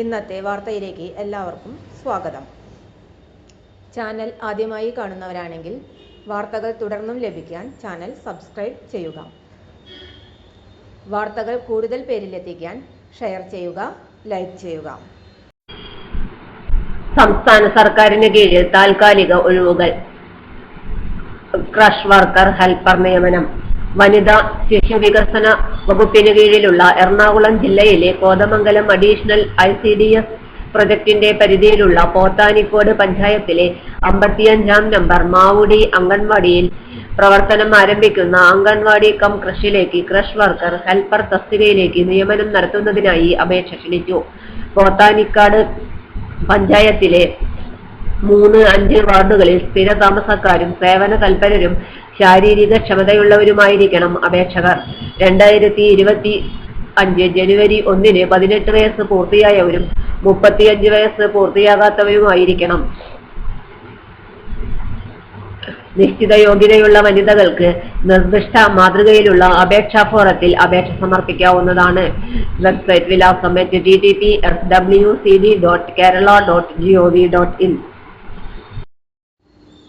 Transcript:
ഇന്നത്തെ വാർത്തയിലേക്ക് എല്ലാവർക്കും സ്വാഗതം. ചാനൽ ആദ്യമായി കാണുന്നവരാണെങ്കിൽ വാർത്തകൾ തുടർന്നും ലഭിക്കാൻ ചാനൽ സബ്സ്ക്രൈബ് ചെയ്യുക. വാർത്തകൾ കൂടുതൽ പേരിലെത്തിക്കാൻ ഷെയർ ചെയ്യുക ലൈക്ക് ചെയ്യുക. സംസ്ഥാന സർക്കാരിന് കീഴിൽ താൽക്കാലിക ഒഴിവുകൾ. ക്രഷ് വർക്കർ ഹെൽപ്പർ നിയമനം. വനിതാ ശിശു വികസന വകുപ്പിന് കീഴിലുള്ള എറണാകുളം ജില്ലയിലെ Kothamangalam additional I C D S പ്രൊജക്ടിന്റെ പരിധിയിലുള്ള പോത്താനിക്കോട് പഞ്ചായത്തിലെ അമ്പത്തിയഞ്ചാം നമ്പർ മാവുടി അംഗൻവാടിയിൽ പ്രവർത്തനം ആരംഭിക്കുന്ന അംഗൻവാടി കം കൃഷിയിലേക്ക് ക്രഷ് വർക്കർ ഹെൽപ്പർ തസ്തികയിലേക്ക് നിയമനം നടത്തുന്നതിനായി അപേക്ഷ ക്ഷണിച്ചു. പോത്താനിക്കാട് പഞ്ചായത്തിലെ മൂന്ന് അഞ്ച് വാർഡുകളിൽ സ്ഥിര താമസക്കാരും സേവന തൽപരരും ശാരീരിക ക്ഷമതയുള്ളവരുമായിരിക്കണം അപേക്ഷകർ. രണ്ടായിരത്തി ഇരുപത്തി അഞ്ച് ജനുവരി ഒന്നിന് പതിനെട്ട് വയസ്സ് പൂർത്തിയായവരും മുപ്പത്തിയഞ്ച് വയസ്സ് പൂർത്തിയാകാത്തവരുമായിരിക്കണം. നിശ്ചിത യോഗ്യതയുള്ള വനിതകൾക്ക് നിർദ്ദിഷ്ട മാതൃകയിലുള്ള അപേക്ഷാ ഫോറത്തിൽ അപേക്ഷ സമർപ്പിക്കാവുന്നതാണ്. വെബ്സൈറ്റ് വിലാസം H T T P S W C D dot Kerala dot G O V dot in